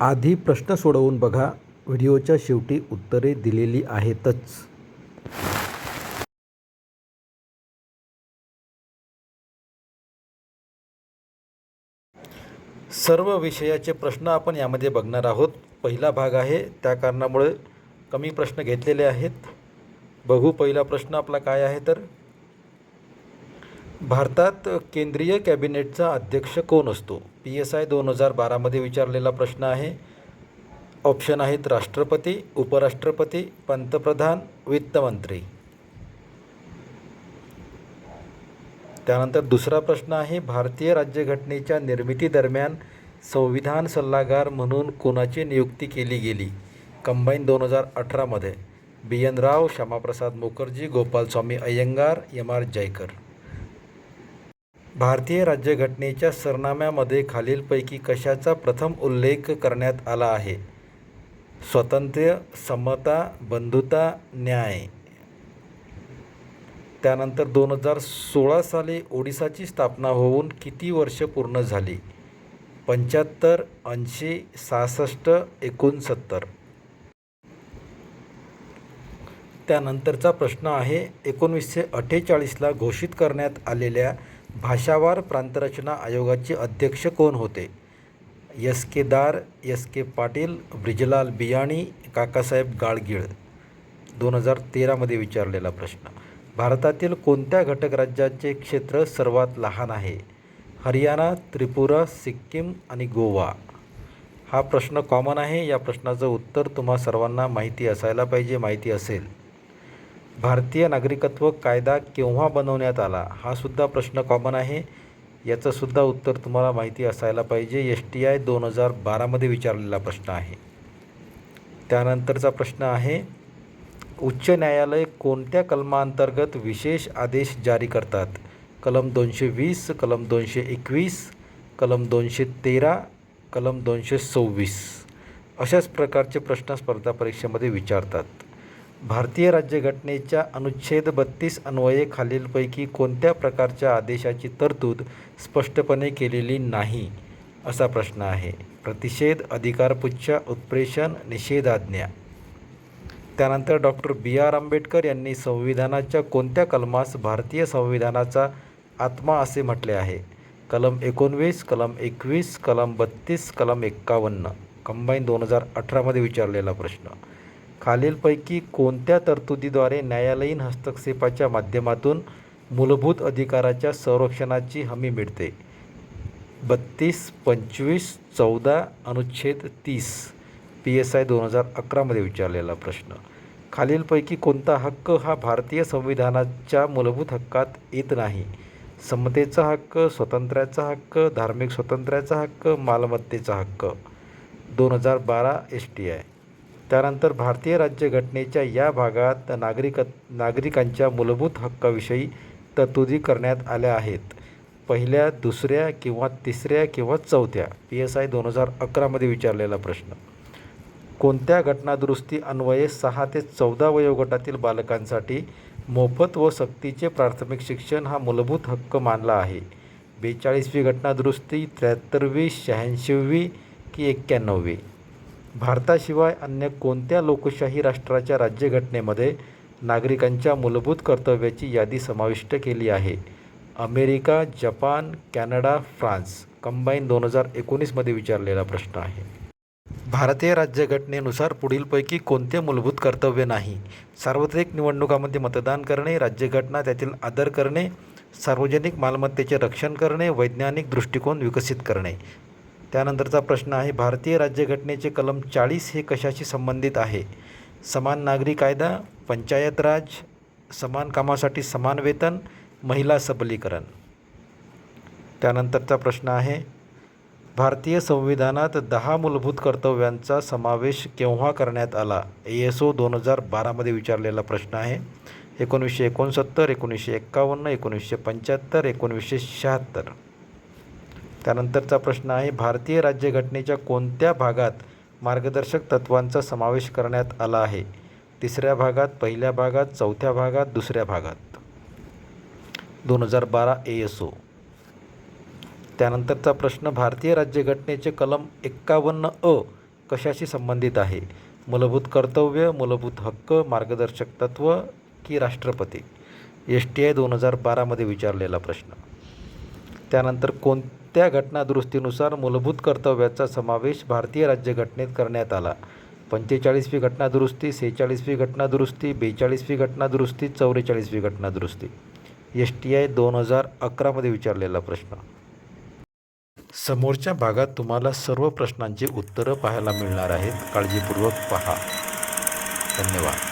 आधी प्रश्न सोडवून बघा. व्हिडिओच्या शेवटी उत्तरे दिलेली आहेतच. सर्व विषयाचे प्रश्न आपण यामध्ये बघणार आहोत. पहिला भाग आहे त्या कारणामुळे कमी प्रश्न घेतलेले आहेत. बघू पहिला प्रश्न आपला काय आहे तर. भारतात केंद्रीय कॅबिनेटचा अध्यक्ष कोण असतो? पी एस आय दोन हजार बारामध्ये विचारलेला प्रश्न आहे. ऑप्शन आहेत राष्ट्रपती उपराष्ट्रपती पंतप्रधान वित्तमंत्री. त्यानंतर दुसरा प्रश्न आहे भारतीय राज्यघटनेच्या निर्मितीदरम्यान संविधान सल्लागार म्हणून कोणाची नियुक्ती केली गेली? कंबाईन दोन हजार अठरामध्ये. B N Rao Shyamaprasad Mukherjee Gopalaswami Ayyangar M R Jayakar. भारतीय राज्यघटनेच्या सरनाम्यामध्ये खालीलपैकी कशाचा प्रथम उल्लेख करण्यात आला आहे? स्वातंत्र्य समता बंधुता न्याय. त्यानंतर दोन हजार सोळा साली ओडिसाची स्थापना होऊन किती वर्ष पूर्ण झाली? पंच्याहत्तर ऐंशी सहासष्ट एकोणसत्तर. त्यानंतरचा प्रश्न आहे एकोणीसशे अठ्ठेचाळीसला घोषित करण्यात आलेल्या भाषावार प्रांतरचना आयोगाचे अध्यक्ष कोण होते? S K Dar S K Patil Brijlal Biyani Kakasaheb Gadgil दोन हजार तेरामध्ये विचारलेला प्रश्न. भारतातील कोणत्या घटक राज्याचे क्षेत्र सर्वात लहान आहे? हरियाणा त्रिपुरा सिक्कीम आणि गोवा. हा प्रश्न कॉमन आहे. या प्रश्नाचं उत्तर तुम्हा सर्वांना माहिती असायला पाहिजे माहिती असेल. भारतीय नागरिकत्व कायदा केव्हा बनवण्यात आला हा सुद्धा प्रश्न कॉमन आहे. याचंसुद्धा उत्तर तुम्हाला माहिती असायला पाहिजे. एस टी आय दोन हजार बारामध्ये विचारलेला प्रश्न आहे. त्यानंतरचा प्रश्न आहे उच्च न्यायालय कोणत्या कलमांतर्गत विशेष आदेश जारी करतात? कलम दोनशे वीस कलम दोनशे एकवीस कलम दोनशे तेरा कलम दोनशे सव्वीस. अशाच प्रकारचे प्रश्न स्पर्धा परीक्षेमध्ये विचारतात. भारतीय राज्यघटनेच्या अनुच्छेद बत्तीस अन्वये खालीलपैकी कोणत्या प्रकारच्या आदेशाची तरतूद स्पष्टपणे केलेली नाही असा प्रश्न आहे. प्रतिषेध अधिकारपुच्छ उत्प्रेषण निषेधाज्ञा. त्यानंतर डॉक्टर बी. आर. आंबेडकर यांनी संविधानाच्या कोणत्या कलमास भारतीय संविधानाचा आत्मा असे म्हटले आहे? कलम एकोणवीस कलम एकवीस कलम बत्तीस कलम एक्कावन्न. कंबाईन दोन हजार अठरामध्ये विचारलेला प्रश्न. खालीलपैकी कोणत्या तरतुदीद्वारे न्यायालयीन हस्तक्षेपाच्या माध्यमातून मूलभूत अधिकाराच्या संरक्षणाची हमी मिळते? बत्तीस पंचवीस चौदा अनुच्छेद तीस पी एस आय दोन हजार अकरामध्ये विचारलेला प्रश्न. खालीलपैकी कोणता हक्क हा भारतीय संविधानाच्या मूलभूत हक्कात येत नाही? समतेचा हक्क स्वातंत्र्याचा हक्क धार्मिक स्वातंत्र्याचा हक्क मालमत्तेचा हक्क. दोन हजार बारा एस टी आय. त्यानंतर भारतीय राज्यघटनेच्या या भागात नागरिक नागरिकांच्या मूलभूत हक्काविषयी तरतुदी करण्यात आल्या आहेत. पहिल्या दुसऱ्या किंवा तिसऱ्या किंवा चौथ्या पी एस आय दोन हजार अकरामध्ये विचारलेला प्रश्न. कोणत्या घटनादुरुस्ती अन्वये सहा ते चौदा वयोगटातील बालकांसाठी मोफत व सक्तीचे प्राथमिक शिक्षण हा मूलभूत हक्क मानला आहे? बेचाळीसवी घटनादुरुस्ती त्र्याहत्तरवी शहाऐंशीवी की एक्क्याण्णववी? भारताशिवाय अन्य कोणत्या लोकशाही राष्ट्राच्या राज्यघटनेमध्ये नागरिकांच्या मूलभूत कर्तव्याची यादी समाविष्ट केली आहे? America Japan Canada France combine दोन हजार एकोणीसमध्ये विचारलेला प्रश्न आहे. भारतीय राज्यघटनेनुसार पुढीलपैकी कोणते मूलभूत कर्तव्य नाही? सार्वत्रिक निवडणुकामध्ये मतदान करणे राज्यघटना त्यातील आदर करणे सार्वजनिक मालमत्तेचे रक्षण करणे वैज्ञानिक दृष्टिकोन विकसित करणे त्यानंतरचा प्रश्न आहे भारतीय राज्यघटनेचे कलम चाळीस हे कशाशी संबंधित आहे? समान नागरी कायदा पंचायत राज समान कामासाठी समान वेतन महिला सबलीकरण. त्यानंतरचा प्रश्न आहे भारतीय संविधानात दहा मूलभूत कर्तव्यांचा समावेश केव्हा करण्यात आला? ए एस ओ दोन हजार बारामध्ये विचारलेला प्रश्न आहे. एकोणीसशे एकोणसत्तर एकोणीसशे एक्कावन्न एकोणीसशे पंच्याहत्तर एकोणीसशे शहात्तर. त्यानंतरचा प्रश्न आहे भारतीय राज्यघटनेच्या कोणत्या भागात मार्गदर्शक तत्त्वांचा समावेश करण्यात आला आहे? तिसऱ्या भागात पहिल्या भागात चौथ्या भागात दुसऱ्या भागात? दोन हजार बारा ए एस ओ त्यानंतरचा प्रश्न भारतीय राज्यघटनेचे कलम एक्कावन्न अ कशाशी संबंधित आहे? मूलभूत कर्तव्य मूलभूत हक्क मार्गदर्शक तत्त्व की राष्ट्रपती? एस टी आय दोन हजार बारामध्ये विचारलेला प्रश्न. त्यानंतर कोण त्या घटनादुरुस्तीनुसार मूलभूत कर्तव्याचा समावेश भारतीय राज्यघटनेत करण्यात आला. पंचेचाळीसवी घटनादुरुस्ती सेहेचाळीसवी घटनादुरुस्ती बेचाळीसवी घटनादुरुस्ती चौवेचाळीसवी घटनादुरुस्ती. एस टी आय दोन हजार अकरामध्ये विचारलेला प्रश्न. समोरच्या भागात तुम्हाला सर्व प्रश्नांची उत्तरं पाहायला मिळणार आहेत. काळजीपूर्वक पहा. धन्यवाद.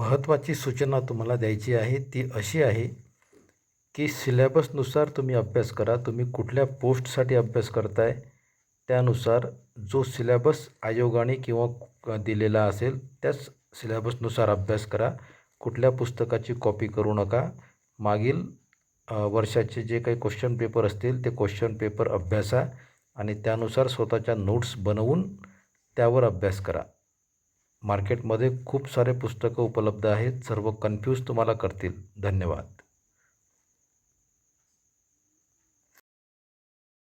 महत्त्वाची सूचना तुम्हाला द्यायची आहे ती अशी आहे की सिलेबसनुसार तुम्ही अभ्यास करा. तुम्ही कुठल्या पोस्टसाठी अभ्यास करताय त्यानुसार जो सिलेबस आयोगाने किंवा दिलेला असेल त्याच सिलेबसनुसार अभ्यास करा. कुठल्या पुस्तकाची कॉपी करू नका. मागील वर्षाचे जे काही क्वेश्चन पेपर असतील ते क्वेश्चन पेपर अभ्यासा आणि त्यानुसार स्वतःच्या नोट्स बनवून त्यावर अभ्यास करा. मार्केटमध्ये खूप सारे पुस्तकं उपलब्ध आहेत. सर्व कन्फ्यूज तुम्हाला करतील. धन्यवाद.